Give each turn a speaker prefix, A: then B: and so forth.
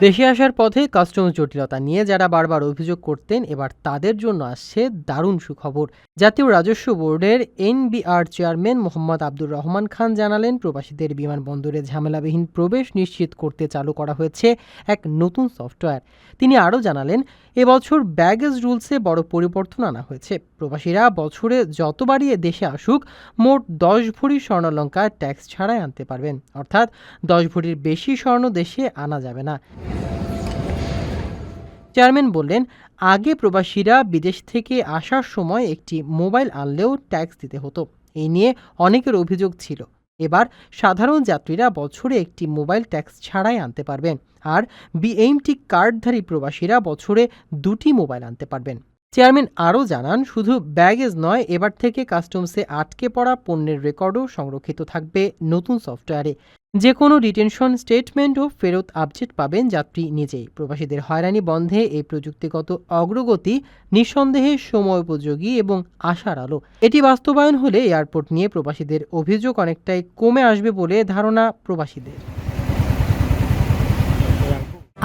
A: দেশে আসার পথে কাস্টমস জটিলতা নিয়ে যারা বারবার অভিযোগ করতেন, এবার তাদের জন্য আসছে দারুণ সুখবর। জাতীয় রাজস্ব বোর্ডের এনবিআর চেয়ারম্যান মোহাম্মদ আব্দুর রহমান খান জানালেন, প্রবাসীদের বিমানবন্দরে ঝামেলাবিহীন প্রবেশ নিশ্চিত করতে চালু করা হয়েছে এক নতুন সফটওয়্যার। তিনি আরও জানালেন, এবছর ব্যাগেজ রুলসে বড় পরিবর্তন আনা হয়েছে। প্রবাসীরা বছরে যতবারই দেশে আসুক, মোট দশ ভরি স্বর্ণালঙ্কা ট্যাক্স ছাড়াই আনতে পারবেন। অর্থাৎ দশ ভরির বেশি স্বর্ণ দেশে আনা যাবে না। চেয়ারম্যান বললেন, আগে প্রবাসীরা বিদেশ থেকে আসার সময় একটি মোবাইল আনলেও ট্যাক্স দিতে হতো। এই নিয়ে অনেকের অভিযোগ ছিল। এবার সাধারণ যাত্রীরা বছরে একটি মোবাইল ট্যাক্স ছাড়াই আনতে পারবেন। আর বিএমটি কার্ডধারী প্রবাসীরা বছরে দুটি মোবাইল আনতে পারবেন। চেয়ারম্যান আরও জানান, শুধু ব্যাগেজ নয়, এবার থেকে কাস্টমসে আটকে পড়া পণ্যের রেকর্ডও সংরক্ষিত থাকবে নতুন সফটওয়্যারে। যে কোনো রিটেনশন স্টেটমেন্ট ও ফেরত আপডেট পাবেন যাত্রী নিজেই। প্রবাসীদের হয়রানি বন্ধে এই প্রযুক্তিগত অগ্রগতি নিঃসন্দেহে সময় উপযোগী এবং আশার আলো। এটি বাস্তবায়ন হলে এয়ারপোর্ট নিয়ে প্রবাসীদের অভিযোগ অনেকটাই কমে আসবে বলে ধারণা প্রবাসীদের।